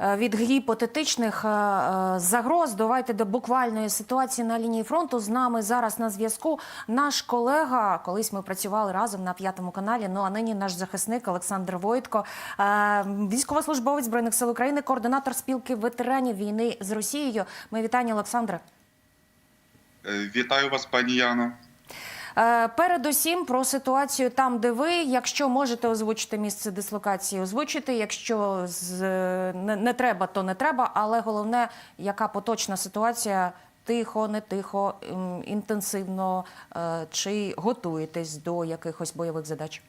Е, Від гіпотетичних е, е, загроз давайте до буквальної ситуації на лінії фронту. З нами зараз на зв'язку наш колега. Колись ми працювали разом на п'ятому каналі. Ну а нині наш захисник Олександр Войтко, військовослужбовець збройних сил України, координатор спілки ветеранів війни з Росією. Ми вітання, Олександре. Вітаю вас, пані Яно. Е, Передусім про ситуацію там, де ви, якщо можете озвучити місце дислокації, озвучити. Якщо з не, не треба, то не треба. Але головне, яка поточна ситуація. Тихо, не тихо, інтенсивно е, чи готуєтесь до якихось бойових задач?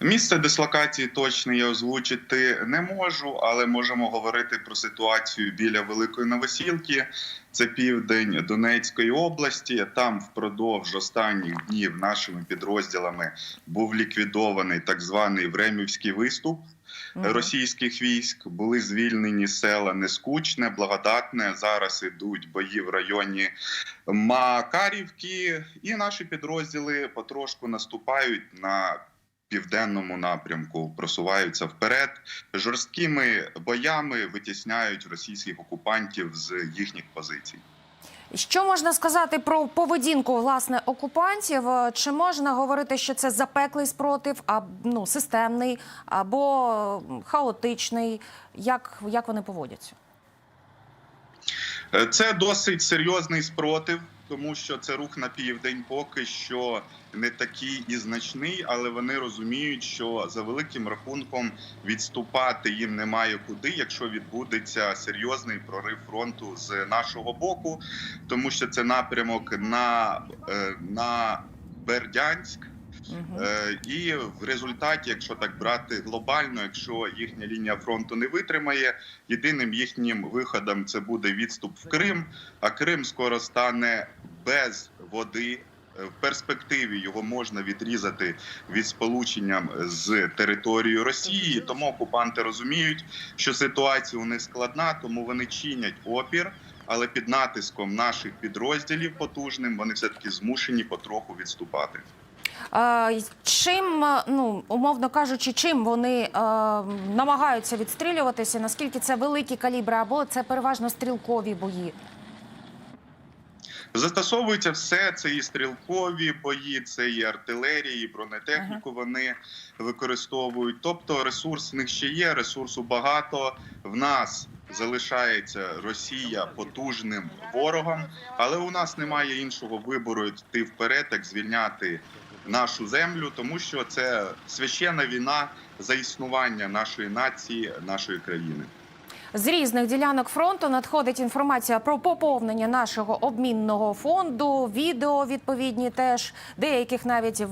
Місце дислокації точно я озвучити не можу, але можемо говорити про ситуацію біля Великої Новосілки. Це південь Донецької області. Там впродовж останніх днів нашими підрозділами був ліквідований так званий Времівський виступ. Російських військ були звільнені села Нескучне, Благодатне. Зараз ідуть бої в районі Макарівки, і наші підрозділи потрошку наступають на південному напрямку, просуваються вперед. Жорсткими боями витісняють російських окупантів з їхніх позицій. Що можна сказати про поведінку власне окупантів? Чи можна говорити, що це запеклий спротив, а ну системний або хаотичний? Як, як вони поводяться? Е, Це досить серйозний спротив, тому що це рух на південь поки що не такий і значний, але вони розуміють, що за великим рахунком відступати їм немає куди, якщо відбудеться серйозний прорив фронту з нашого боку, тому що це напрямок на, е, на Бердянськ. Е, І в результаті, якщо так брати глобально, якщо їхня лінія фронту не витримає, єдиним їхнім виходом це буде відступ в Крим. А Крим скоро стане без води. Е, В перспективі його можна відрізати від сполученням з територією Росії. Тому окупанти розуміють, що ситуація у них складна, тому вони чинять опір. Але під натиском наших підрозділів потужним вони все таки змушені потроху відступати. Е, Чим, е, ну умовно кажучи, чим вони е, намагаються відстрілюватися? Наскільки це великі калібри, або це переважно стрілкові бої? Застосовується все. Це і стрілкові бої, це і артилерії, і бронетехніку. Вони використовують. Тобто ресурс в них ще є. Ресурсу багато. В нас залишається Росія потужним ворогом, але у нас немає іншого вибору йти вперед, як звільняти нашу землю, тому що це священна війна за існування нашої нації, нашої країни. З різних ділянок фронту надходить інформація про поповнення нашого обмінного фонду. Відео відповідні теж деяких навіть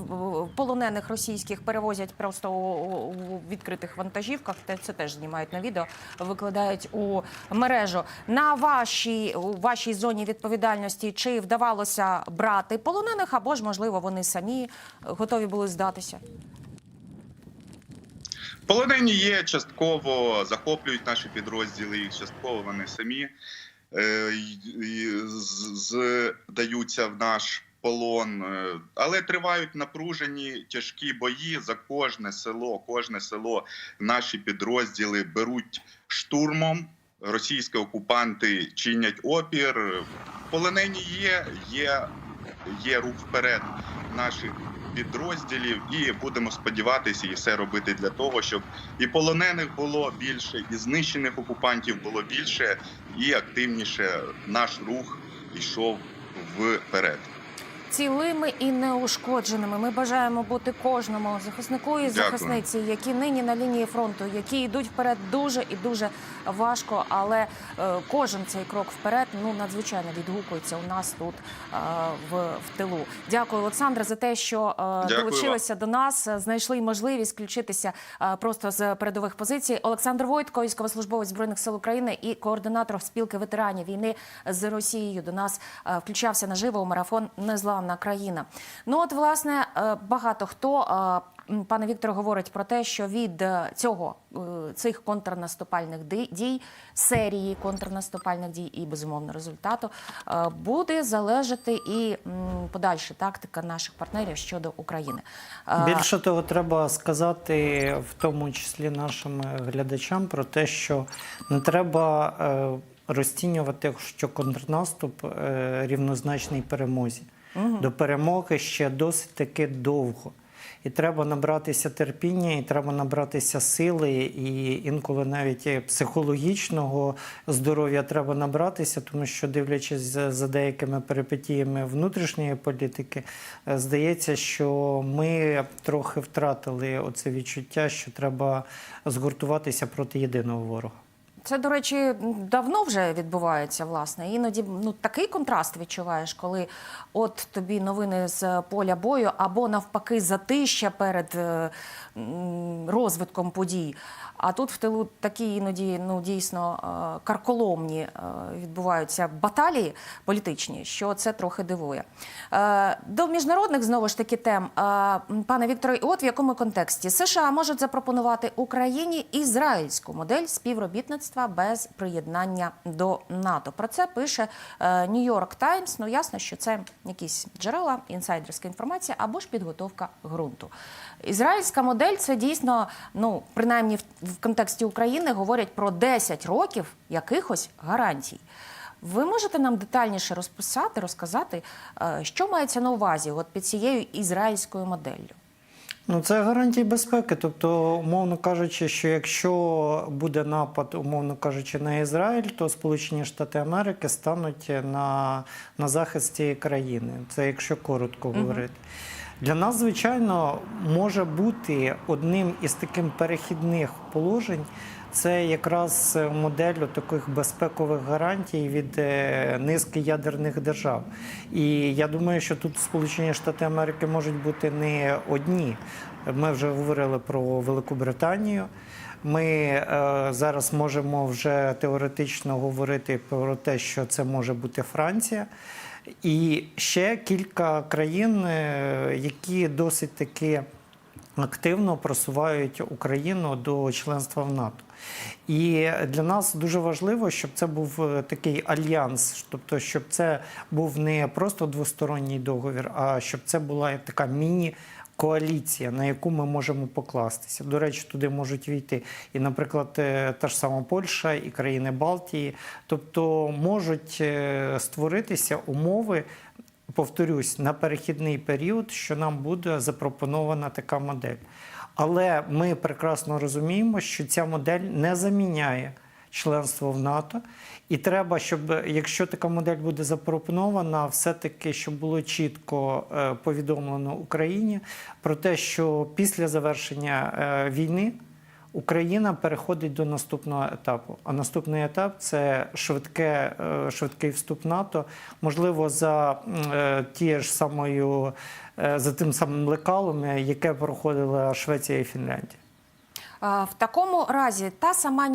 полонених російських перевозять просто у, відкритих вантажівках. Це теж знімають на відео, викладають у мережу. На вашій у вашій зоні відповідальності чи вдавалося брати полонених, або ж можливо вони самі готові були здатися? Полонені є частково захоплюють наші підрозділи, частково вони самі е, здаються в наш полон. Е, Але тривають напружені тяжкі бої за кожне село. Кожне село наші підрозділи беруть штурмом. Російські окупанти чинять опір. Полонені є, є, є рух вперед наших підрозділів, і будемо сподіватися і все робити для того, щоб і полонених було більше, і знищених окупантів було більше, і активніше наш рух йшов вперед. Цілими і неушкодженими. Ми бажаємо бути кожному захиснику і захисниці, які нині на лінії фронту, які йдуть вперед дуже і дуже важко. Але е, кожен цей крок вперед ну надзвичайно відгукується у нас тут е, в, в тилу. Дякую, Олександре, за те, що е, Дякую долучилися до нас, знайшли можливість включитися просто з передових позицій. Олександр Войтко, військовослужбовець збройних сил України і координатор спілки ветеранів війни з Росією, до нас включався наживо у марафон Незламності. Незламна країна. Ну от власне е, багато хто. е, Пане Вікторе говорить про те, що від е, цього цих контрнаступальних дій, серії контрнаступальних дій і безумовно результату буде залежати і подальша тактика наших партнерів щодо України. Більше того, треба сказати, в тому числі нашим глядачам, про те, що не треба розцінювати, що контрнаступ рівнозначний перемозі. До перемоги ще досить таки довго. І треба набратися терпіння, і треба набратися сили, і інколи навіть психологічного здоров'я треба набратися, тому що, дивлячись за, за деякими перипетіями внутрішньої політики, е, здається, що ми трохи втратили оце відчуття, що треба згуртуватися проти єдиного ворога. Це, до речі, давно вже відбувається, власне. Іноді ну, такий контраст відчуваєш, коли от тобі новини з поля бою або навпаки затища перед е, розвитком подій. А тут в тилу такі іноді ну, дійсно е, карколомні е, відбуваються баталії політичні, що це трохи дивує. До міжнародних знову ж таки тем, пане Вікторе, от в якому контексті США можуть запропонувати Україні ізраїльську модель співробітництва без приєднання до НАТО. Про це пише Нью-Йорк Таймс. Ну ясно, що це якісь джерела, інсайдерська інформація або ж підготовка ґрунту. Ізраїльська модель це дійсно, ну принаймні в, в контексті України говорять про 10 років якихось гарантій. Ви можете нам детальніше розписати, розказати, е, що мається на увазі от під цією ізраїльською моделлю? Ну, це гарантії безпеки. Тобто, умовно кажучи, що якщо буде напад, умовно кажучи, на Ізраїль, то Сполучені Штати Америки стануть на, на захист цієї країни. Це якщо коротко говорити. Для нас, звичайно, може бути одним із таких перехідних положень. Це якраз модель таких безпекових гарантій від е, низки ядерних держав. І я думаю, що тут Сполучені Штати Америки можуть бути не одні. Ми вже говорили про Велику Британію. Ми е, зараз можемо вже теоретично говорити про те, що це може бути Франція. І ще кілька країн, е, які досить таки активно просувають Україну до членства в НАТО. І для нас дуже важливо, щоб це був е, такий альянс, тобто, щоб це був не просто двосторонній договір, а щоб це була така міні. Коаліція, на яку ми можемо покластися. До речі, туди можуть війти і, наприклад, е, та ж сама Польща, і країни Балтії. Тобто можуть е, створитися умови, повторюсь, на перехідний період, що нам буде запропонована така модель. Але ми прекрасно розуміємо, що ця модель не заміняє членство в НАТО. І треба, щоб якщо така модель буде запропонована, все-таки щоб було чітко е, повідомлено Україні про те, що після завершення е, війни Україна переходить до наступного етапу. А наступний етап це швидке, е, швидкий вступ НАТО, можливо, за тією ж самою, за тим самим лекалом, яке проходила Швеція і Фінляндія. В такому разі та сама